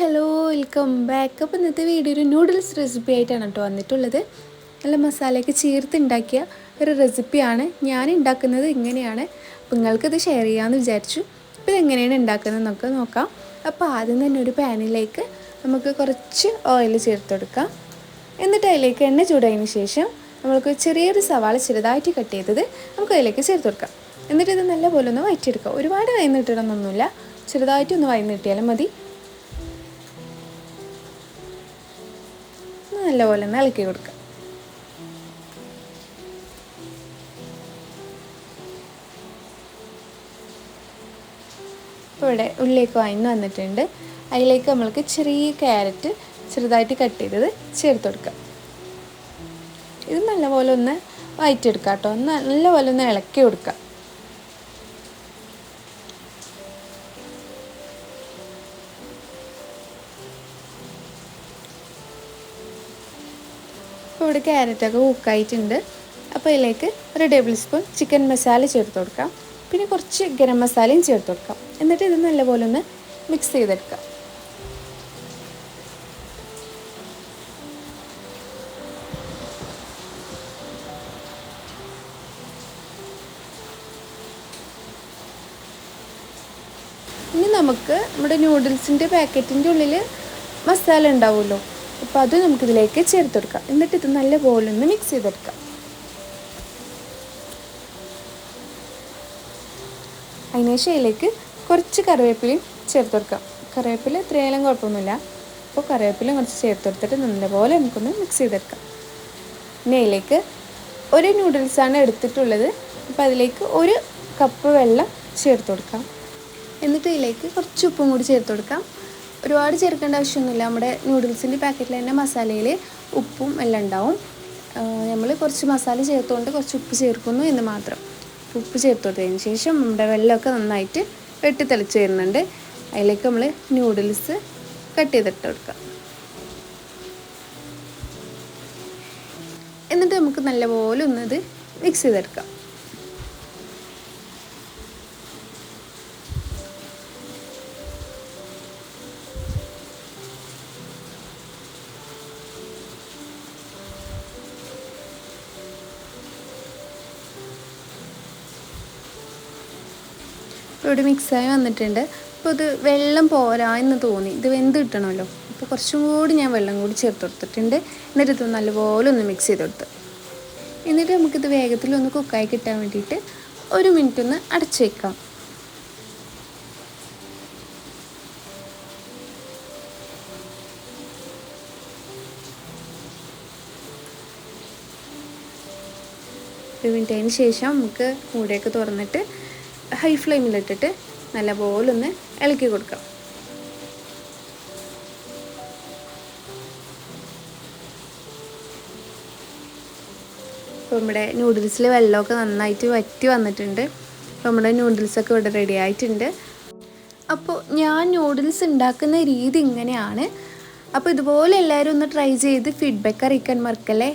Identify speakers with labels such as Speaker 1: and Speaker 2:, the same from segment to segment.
Speaker 1: Hello welcome back. അപ്പോൾ ഇന്നത്തെ video ഒരു നൂഡിൽസ് റെസിപ്പി ആയിട്ടാണ് കേട്ടോ വന്നിട്ടുള്ളത്. നല്ല മസാലയൊക്കെ ചേർത്ത് ഉണ്ടാക്കിയ ഒരു റെസിപ്പിയാണ് ഞാൻ ഉണ്ടാക്കുന്നത് ഇങ്ങനെയാണ്. അപ്പോൾ നിങ്ങൾക്കിത് ഷെയർ ചെയ്യാമെന്ന് വിചാരിച്ചു. അപ്പോൾ ഇതെങ്ങനെയാണ് ഉണ്ടാക്കുന്നത് നമുക്ക് നോക്കാം. അപ്പോൾ ആദ്യം തന്നെ ഒരു പാനിലേക്ക് നമുക്ക് കുറച്ച് ഓയിൽ ചേർത്ത് കൊടുക്കാം. എന്നിട്ട് അതിലേക്ക് എണ്ണ ചൂടായതിന് ശേഷം നമ്മൾക്ക് ചെറിയൊരു സവാള ചെറുതായിട്ട് കട്ട് ചെയ്തത് നമുക്ക് അതിലേക്ക് ചേർത്ത് കൊടുക്കാം. എന്നിട്ട് ഇത് നല്ലപോലെ ഒന്ന് വയറ്റിയെടുക്കാം. ഒരുപാട് വയന്നിട്ടിടണമെന്നൊന്നുമില്ല ചെറുതായിട്ടൊന്ന് വയന്നിട്ടിയാലും മതി. നല്ലപോലെ ഒന്ന് ഇളക്കി കൊടുക്കുക. ഇപ്പോൾ ഇവിടെ ഉള്ളിലേക്ക് വാങ്ങി വന്നിട്ടുണ്ട്. അതിലേക്ക് നമ്മൾക്ക് ചെറിയ ക്യാരറ്റ് ചെറുതായിട്ട് കട്ട് ചെയ്തത് ചേർത്ത് കൊടുക്കാം ഇത് നല്ലപോലെ ഒന്ന് വയറ്റെടുക്കാം കേട്ടോ. നല്ലപോലെ ഒന്ന് ഇളക്കി കൊടുക്കുക. ഇപ്പോൾ ഇവിടെ ക്യാരറ്റൊക്കെ കുക്കായിട്ടുണ്ട്. അപ്പോൾ ഇതിലേക്ക് ഒരു ടേബിൾ സ്പൂൺ ചിക്കൻ മസാല ചേർത്ത് കൊടുക്കാം. പിന്നെ കുറച്ച് ഗരം മസാലയും ചേർത്ത് കൊടുക്കാം. എന്നിട്ട് ഇത് നല്ലപോലെ ഒന്ന് മിക്സ് ചെയ്തെടുക്കാം. ഇനി നമുക്ക് നമ്മുടെ നൂഡിൽസിന്റെ പാക്കറ്റിന്റെ ഉള്ളിൽ മസാല ഉണ്ടാവുമല്ലോ. അപ്പോൾ അത് നമുക്കിതിലേക്ക് ചേർത്ത് കൊടുക്കാം. എന്നിട്ട് ഇത് നല്ലപോലെ ഒന്ന് മിക്സ് ചെയ്തെടുക്കാം. അതിനുശേഷം അതിലേക്ക് കുറച്ച് കറിവേപ്പിലയും ചേർത്ത് കൊടുക്കാം. കറിവേപ്പില ഇത്രയെല്ലാം കുഴപ്പമൊന്നുമില്ല. അപ്പോൾ കറിവേപ്പിലയും കുറച്ച് ചേർത്ത് കൊടുത്തിട്ട് നല്ലപോലെ നമുക്കൊന്ന് മിക്സ് ചെയ്തെടുക്കാം. ഇനി അതിലേക്ക് ഒരു നൂഡിൽസാണ് എടുത്തിട്ടുള്ളത്. അപ്പോൾ അതിലേക്ക് ഒരു കപ്പ് വെള്ളം ചേർത്ത് കൊടുക്കാം. എന്നിട്ട് ഇതിലേക്ക് കുറച്ച് ഉപ്പും കൂടി ചേർത്ത് കൊടുക്കാം. ഒരുപാട് ചേർക്കേണ്ട ആവശ്യമൊന്നുമില്ല. നമ്മുടെ നൂഡിൽസിന്റെ പാക്കറ്റിൽ തന്നെ മസാലയിൽ ഉപ്പും എല്ലാം ഉണ്ടാവും. നമ്മൾ കുറച്ച് മസാല ചേർത്തുകൊണ്ട് കുറച്ച് ഉപ്പ് ചേർക്കുന്നു എന്ന് മാത്രം. ഉപ്പ് ചേർത്ത് കൊടുത്തതിന് ശേഷം നമ്മുടെ വെള്ളമൊക്കെ നന്നായിട്ട് വെട്ടി തെളിച്ച് വരുന്നുണ്ട്. അതിലേക്ക് നമ്മൾ നൂഡിൽസ് കട്ട് ചെയ്തിട്ട് കൊടുക്കാം. എന്നിട്ട് നമുക്ക് നല്ലപോലെ ഒന്നത് മിക്സ് ചെയ്തെടുക്കാം. ഇവിടെ മിക്സായി വന്നിട്ടുണ്ട്. അപ്പോൾ ഇത് വെള്ളം പോരാ എന്ന് തോന്നി. ഇത് വെന്ത് കിട്ടണമല്ലോ. അപ്പോൾ കുറച്ചും കൂടി ഞാൻ വെള്ളം കൂടി ചേർത്ത് കൊടുത്തിട്ടുണ്ട്. എന്നിട്ട് ഇത് നല്ലപോലെ ഒന്ന് മിക്സ് ചെയ്ത് കൊടുത്ത്. എന്നിട്ട് നമുക്കിത് വേഗത്തിൽ ഒന്ന് കുക്കായി കിട്ടാൻ വേണ്ടിയിട്ട് ഒരു മിനിറ്റ് ഒന്ന് അടച്ചു വയ്ക്കാം ഒരു മിനിറ്റ് ശേഷം നമുക്ക് കൂടെയൊക്കെ തുറന്നിട്ട് ഹൈ ഫ്ലെയിമിലിട്ടിട്ട് നല്ലപോലെ ഒന്ന് ഇളക്കി കൊടുക്കാം. അപ്പോൾ നമ്മുടെ നൂഡിൽസിൽ വെള്ളമൊക്കെ നന്നായിട്ട് വറ്റി വന്നിട്ടുണ്ട്. അപ്പോൾ നമ്മുടെ നൂഡിൽസൊക്കെ ഇവിടെ റെഡി ആയിട്ടുണ്ട്. അപ്പോൾ ഞാൻ നൂഡിൽസ് ഉണ്ടാക്കുന്ന രീതി ഇങ്ങനെയാണ്. അപ്പോൾ ഇതുപോലെ എല്ലാവരും ഒന്ന് ട്രൈ ചെയ്ത് ഫീഡ്ബാക്ക് അറിയിക്കാൻ മറക്കല്ലേ?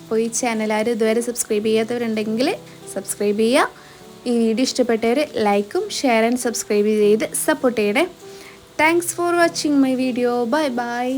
Speaker 1: അപ്പോൾ ഈ ചാനൽ ആരും ഇതുവരെ സബ്സ്ക്രൈബ് ചെയ്യാത്തവരുണ്ടെങ്കിൽ സബ്സ്ക്രൈബ് ചെയ്യുക. ഈ വീഡിയോ ഇഷ്ടപ്പെട്ടവർ ലൈക്കും ഷെയർ ആൻഡ് സബ്സ്ക്രൈബ് ചെയ്ത് സപ്പോർട്ട് ചെയ്യണേ. Thanks for watching my video bye bye